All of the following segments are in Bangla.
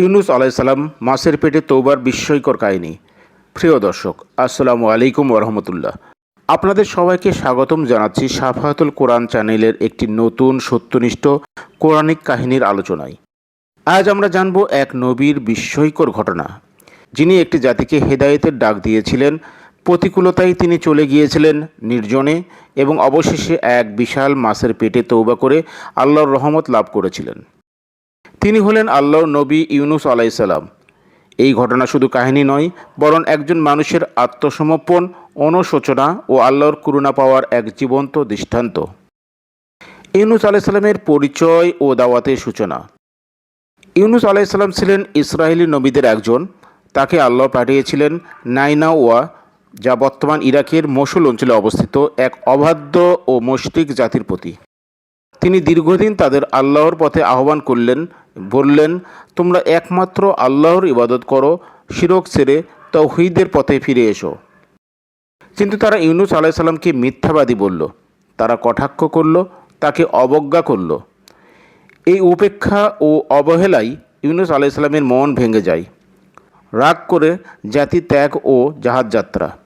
ইউনুস আলাইসাল্লাম মাছের পেটে তৌবার বিস্ময়কর কাহিনী। প্রিয় দর্শক, আসসালামু আলাইকুম ওরহমতুল্লাহ আপনাদের সবাইকে স্বাগতম জানাচ্ছি সাফাহাতুল কোরআন চ্যানেলের একটি নতুন সত্যনিষ্ঠ কোরআনিক কাহিনীর আলোচনায়। আজ আমরা জানব এক নবীর বিস্ময়কর ঘটনা। যিনি একটি জাতিকে হেদায়েতের ডাক দিয়েছিলেন, প্রতিকূলতায় তিনি চলে গিয়েছিলেন নির্জনে এবং অবশেষে এক বিশাল মাছের পেটে তৌবা করে আল্লাহর রহমত লাভ করেছিলেন। তিনি হলেন আল্লাহর নবী ইউনুস আলাইসাল্লাম এই ঘটনা শুধু কাহিনী নয়, বরং একজন মানুষের আত্মসমর্পণ, অনুশোচনা ও আল্লাহর করুণা পাওয়ার এক জীবন্ত দৃষ্টান্ত। ইউনুস আলাইসাল্লামের পরিচয় ও দাওয়াতের সূচনা। ইউনুস আলাইসাল্লাম ছিলেন ইসরায়েলি নবীদের একজন। তাকে আল্লাহ পাঠিয়েছিলেন নাইনাওয়া, যা বর্তমান ইরাকের মসুল অঞ্চলে অবস্থিত এক অবাধ্য ও মস্তিক জাতির প্রতি। তিনি দীর্ঘদিন তাদের আল্লাহর পথে আহ্বান করলেন, বললেন, তোমরা একমাত্র আল্লাহর ইবাদত করো, শিরক ছেড়ে তৌহিদের পথে ফিরে এসো। কিন্তু তারা ইউনুস আলাইসাল্লামকে মিথ্যাবাদী বলল, তারা কটাক্ষ করল, তাকে অবজ্ঞা করল। এই উপেক্ষা ও অবহেলাই ইউনুস আলাইসাল্লামের মন ভেঙে যায়। রাগ করে জাতি ত্যাগ ও জাহাজ যাত্রা।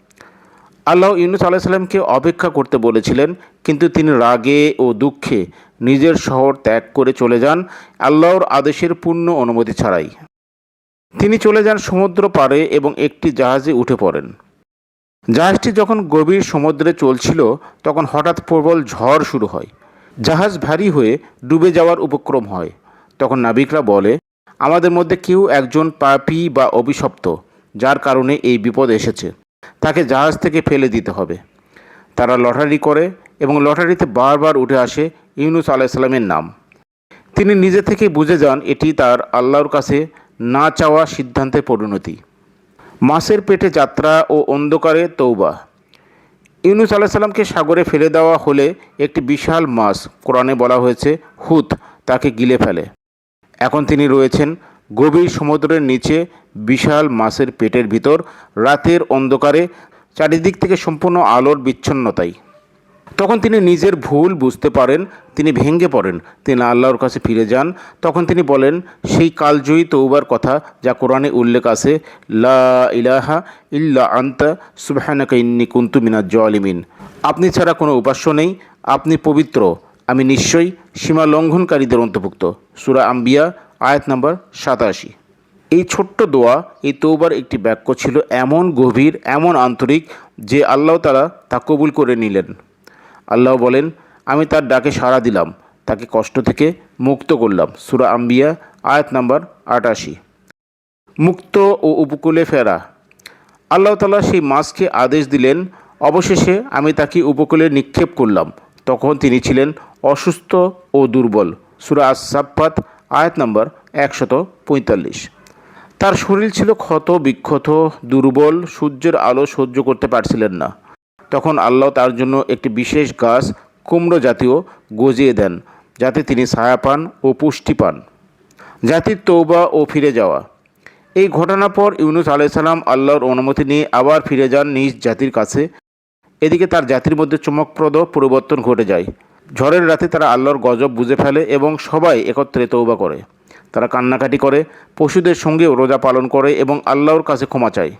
আল্লাহ ইউনুস আলাইসাল্লামকে অপেক্ষা করতে বলেছিলেন, কিন্তু তিনি রাগে ও দুঃখে নিজের শহর ত্যাগ করে চলে যান আল্লাহর আদেশের পূর্ণ অনুমতি ছাড়াই। তিনি চলে যান সমুদ্র পাড়ে এবং একটি জাহাজে উঠে পড়েন। জাহাজটি যখন গভীর সমুদ্রে চলছিল, তখন হঠাৎ প্রবল ঝড় শুরু হয়। জাহাজ ভারী হয়ে ডুবে যাওয়ার উপক্রম হয়। তখন নাবিকরা বলে, আমাদের মধ্যে কেউ একজন পাপী বা অভিশপ্ত, যার কারণে এই বিপদ এসেছে। তাকে জাহাজ থেকে ফেলে দিতে হবে। তারা লটারি করে এবং লটারিতে বারবার উঠে আসে ইউনুস আলাইসাল্লামের নাম। তিনি নিজে থেকে বুঝে যান এটি তার আল্লাহর কাছে না চাওয়া সিদ্ধান্তের পরিণতি। মাছের পেটে যাত্রা ও অন্ধকারে তৌবা ইউনুস আলাইসাল্লামকে সাগরে ফেলে দেওয়া হলে একটি বিশাল মাছ, কোরআনে বলা হয়েছে, হুত, তাকে গিলে ফেলে। এখন তিনি রয়েছেন গভীর সমুদ্রের নিচে বিশাল মাছের পেটের ভিতর রাতের অন্ধকারে চারিদিক থেকে সম্পূর্ণ আলোর বিচ্ছন্নতায় তখন তিনি নিজের ভুল বুঝতে পারেন, তিনি ভেঙে পড়েন, তিনি আল্লাহর কাছে ফিরে যান। তখন তিনি বলেন, সেই কালজয়ী তৌবার কথা যা কোরআনে উল্লেখ আছে, লা ইলাহা ইল্লা আন্তা, সুবহানাকা ইন্নি কুন্তু মিনাজ জলিমিন। আপনি ছাড়া কোনো উপাস্য নেই, আপনি পবিত্র, আমি নিশ্চয়ই সীমা লঙ্ঘনকারীদের অন্তর্ভুক্ত। সুরা আম্বিয়া আয়াত নম্বর সাতাশি। এই ছোট্ট দোয়া, এই তৌবার একটি বাক্য ছিল এমন গভীর, এমন আন্তরিক যে আল্লাহ তারা তা কবুল করে নিলেন। আল্লাহ বলেন, আমি তার ডাকে সাড়া দিলাম, তাকে কষ্ট থেকে মুক্ত করলাম। সুরা আম্বিয়া, আয়াত নাম্বার আটাশি। মুক্ত ও উপকূলে ফেরা। আল্লাহ তালা সেই মাছকে আদেশ দিলেন, অবশেষে আমি তাকে উপকূলে নিক্ষেপ করলাম। তখন তিনি ছিলেন অসুস্থ ও দুর্বল। সুরা আসাফাত আয়াত নম্বর একশত পঁয়তাল্লিশ। তার শরীর ছিল ক্ষত, বিক্ষত, দুর্বল, সূর্যের আলো সহ্য করতে পারছিলেন না। তখন আল্লাহ তার জন্য একটি বিশেষ গাছ, কুমড়ো জাতীয়, গজিয়ে দেন, যাতে তিনি ছায়া পান ও পুষ্টি পান। জাতির তৌবা ও ফিরে যাওয়া। এই ঘটনার পর ইউনুস আলাইসাল্লাম আল্লাহর অনুমতি নিয়ে আবার ফিরে যান নিজ জাতির কাছে। এদিকে তার জাতির মধ্যে চমকপ্রদ পরিবর্তন ঘটে যায়। ঝড়ের রাতে তারা আল্লাহর গজব বুঝে ফেলে এবং সবাই একত্রে তৌবা করে। তারা কান্নাকাটি করে, পশুদের সঙ্গেও রোজা পালন করে এবং আল্লাহর কাছে ক্ষমা চায়।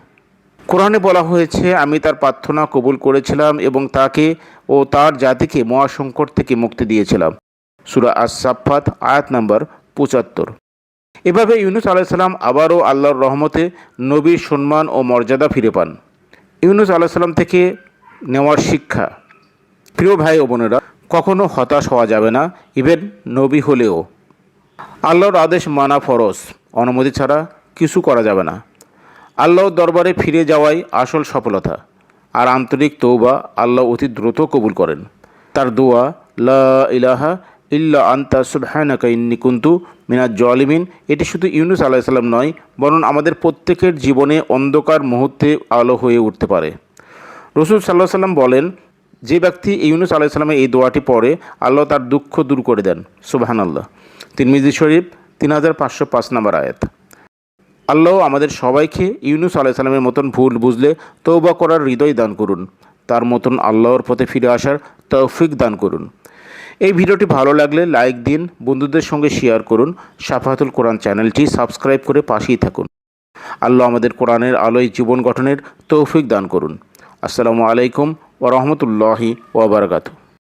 কোরআনে বলা হয়েছে, আমি তার প্রার্থনা কবুল করেছিলাম এবং তাকে ও তার জাতিকে মহাসংকট থেকে মুক্তি দিয়েছিলাম। সুরা আসাফাত আয়াত নাম্বার পঁচাত্তর। এভাবে ইউনুস আলাইসাল্লাম আবারও আল্লাহর রহমতে নবীর সম্মান ও মর্যাদা ফিরে পান। ইউনুস আলাইসাল্লাম থেকে নেওয়ার শিক্ষা। প্রিয় ভাই ও বোনেরা কখনো হতাশ হওয়া যাবে না ইভেন নবী হলেও। আল্লাহর আদেশ মানা ফরজ, অনুমতি ছাড়া কিছু করা যাবে না। আল্লাহর দরবারে ফিরে যাওয়াই আসল সফলতা, আর আন্তরিক তৌবা আল্লাহ অতি দ্রুত কবুল করেন। তার দোয়া, লা ইলাহা ইল্লা আন্তা সুবহানাকা ইন্নি কুন্তু মিনাজ জলিমিন এটি শুধু ইউনুস আলাইসাল্লাম নয়, বরং আমাদের প্রত্যেকের জীবনে অন্ধকার মুহূর্তে আলো হয়ে উঠতে পারে। রসুল সাল্লাহ সাল্লাম বলেন যে ব্যক্তি ইউনুস আলাইসাল্লামের এই দোয়াটি পড়ে, আল্লাহ তার দুঃখ দূর করে দেন। সুবাহান আল্লাহ তিরমিজি শরীফ, তিন হাজার পাঁচশো পাঁচ নম্বর আয়াত। আল্লাহ আমাদের সবাইকে ইউনুস আলাইসাল্লামের মতন ভুল বুঝলে তৌবা করার হৃদয় দান করুন। তার মতন আল্লাহর পথে ফিরে আসার তৌফিক দান করুন। এই ভিডিওটি ভালো লাগলে লাইক দিন, বন্ধুদের সঙ্গে শেয়ার করুন। সাফাহাতুল কোরআন চ্যানেলটি সাবস্ক্রাইব করে পাশেই থাকুন। আল্লাহ আমাদের কোরআনের আলোয় জীবন গঠনের তৌফিক দান করুন। আসসালামু আলাইকুম ওরহমতুল্লাহি ওবরাকাতু